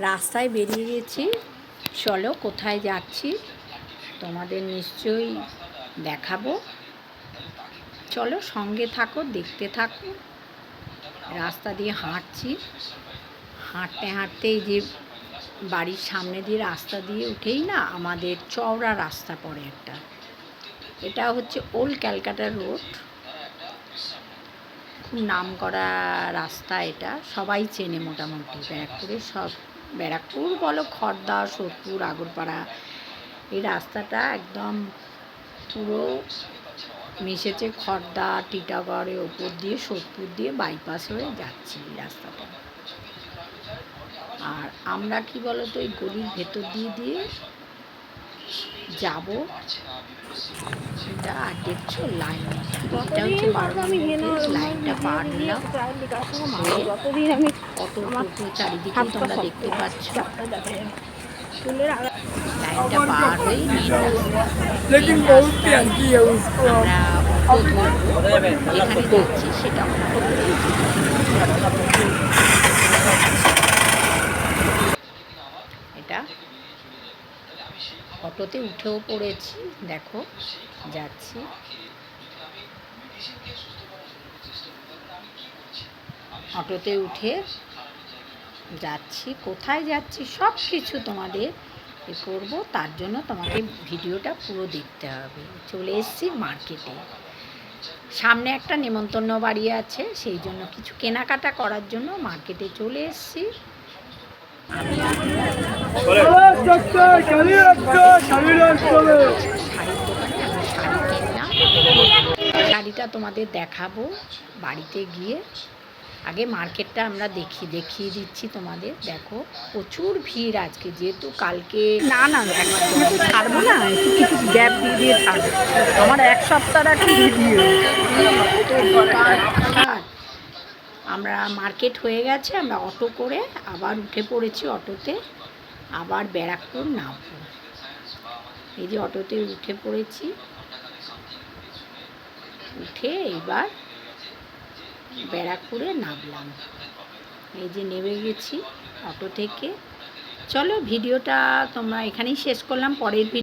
রাস্তায় বেরিয়ে গেছি। চলো কোথায় যাচ্ছি তোমাদের নিশ্চয়ই দেখাবো। চলো সঙ্গে থাকো, দেখতে থাকো। রাস্তা দিয়ে হাঁটছি। হাঁটতে হাঁটতে এই যে বাড়ির সামনে দিয়ে রাস্তা দিয়ে উঠেই না আমাদের চওড়া রাস্তা পড়ে একটা। এটা হচ্ছে ওল্ড ক্যালকাটা রোড। খুব নাম করা রাস্তা এটা। সবাই চেনে মোটামুটি। ব্যারাকপুরের সব ব্যারাকপুর বলো খড়দা সোদপুর আগরপাড়া এই রাস্তাটা একদম পুরো মিশেছে খড়দা টিটাগড়ের ওপর দিয়ে সোদপুর দিয়ে বাইপাস হয়ে যাচ্ছি এই রাস্তাটা। আর আমরা কি বলতো এই গলির ভেতর দিয়ে দিয়ে যাব এটা দেখছ লাইন এটা হচ্ছে লাইনটা পার হলাম। যতদিন আমি কত টোটো চারিদিকে হাতটা তোমরা শক্ত দেখতে পাচ্ছ চুলের আগা লাইনটা পার হয়ে মেন রাস্তা लेकिन main बहुत রাস্তায় प्यारी है उसको আমরা অটো ধরবো যেখানে যাচ্ছি সেটা অটো করেই এটা অটোতে উঠেও পড়েছি দেখো যাচ্ছি অটোতে উঠে যাচ্ছি, কোথায় যাচ্ছি সব কিছু তোমাদের এ করব। তার জন্য তোমাকে ভিডিওটা পুরো দেখতে হবে। চলে এসছি মার্কেটে। সামনে একটা নেমন্তন্ন বাড়ি আছে, সেই জন্য কিছু কেনাকাটা করার জন্য মার্কেটে চলে এসছি। শাড়িটা তোমাদের দেখাবো। বাড়িতে গিয়ে আগে মার্কেটটা আমরা দেখি দেখিয়ে দিচ্ছি তোমাদের। দেখো প্রচুর ভিড় আজকে যেহেতু কালকে না না ছাড়বো না একটু কিছু গ্যাপ দিয়ে দিয়ে ছাড়বো। আমার এক সপ্তাহ একটা ভিডিও আমরা মার্কেট হয়ে গেছে আমরা অটো করে আবার উঠে পড়েছি অটোতে আবার ব্যারাকপুর নামবো। এই যে অটোতে উঠে পড়েছি উঠে এবার ব্যারাকপুরে নামলাম। এই যে নেমে গেছি অটো থেকে। চলো, ভিডিওটা তোমরা এখানেই শেষ করলাম, পরের